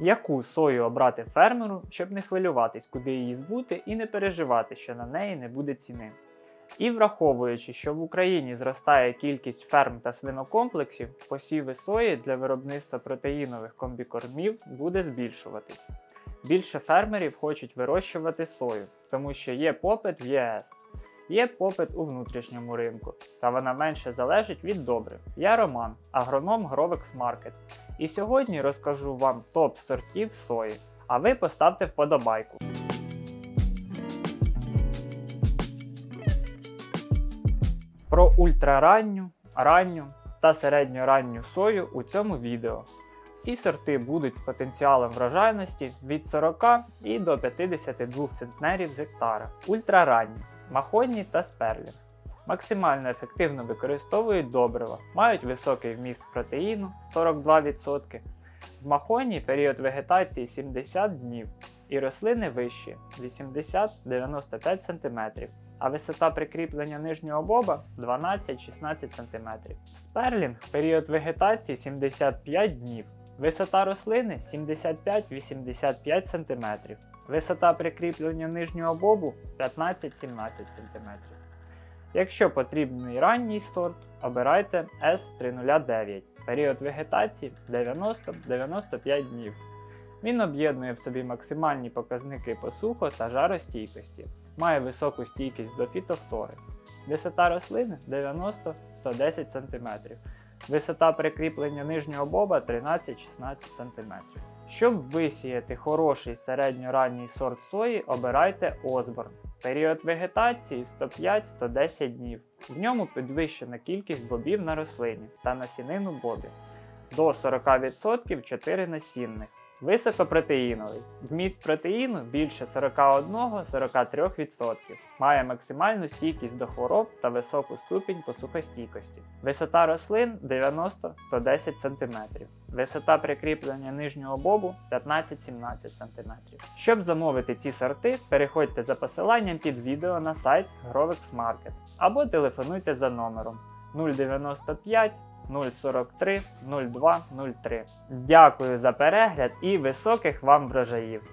Яку сою обрати фермеру, щоб не хвилюватись, куди її збути і не переживати, що на неї не буде ціни. І враховуючи, що в Україні зростає кількість ферм та свинокомплексів, посіви сої для виробництва протеїнових комбікормів буде збільшуватись. Більше фермерів хочуть вирощувати сою, тому що є попит в ЄС. Є попит у внутрішньому ринку, та вона менше залежить від добрив. Я Роман, агроном Grovex Market. І сьогодні розкажу вам топ сортів сої, а ви поставте вподобайку. Про ультраранню, ранню та середньоранню сою у цьому відео. Всі сорти будуть з потенціалом врожайності від 40 і до 52 центнерів з гектара. Ультраранні, махонні та сперлінг. Максимально ефективно використовують добрива, мають високий вміст протеїну 42%. В махоні період вегетації 70 днів і рослини вищі 80-95 см, а висота прикріплення нижнього боба 12-16 см. В сперлінг період вегетації 75 днів, висота рослини 75-85 см, висота прикріплення нижнього бобу 15-17 см. Якщо потрібний ранній сорт, обирайте S309, період вегетації 90-95 днів. Він об'єднує в собі максимальні показники посуху та жаростійкості, має високу стійкість до фітофтори. Висота рослини 90-110 см. Висота прикріплення нижнього боба 13-16 см. Щоб висіяти хороший середньоранній сорт сої, обирайте Осборн. Період вегетації 105-110 днів. В ньому підвищена кількість бобів на рослині та насінину бобів. До 40% 4 насінних. Високопротеїновий. Вміст протеїну більше 41-43%. Має максимальну стійкість до хвороб та високу ступінь посухостійкості. Висота рослин 90-110 см. Висота прикріплення нижнього бобу 15-17 см. Щоб замовити ці сорти, переходьте за посиланням під відео на сайт Grovex Market або телефонуйте за номером 095 043 02 03. Дякую за перегляд і високих вам врожаїв!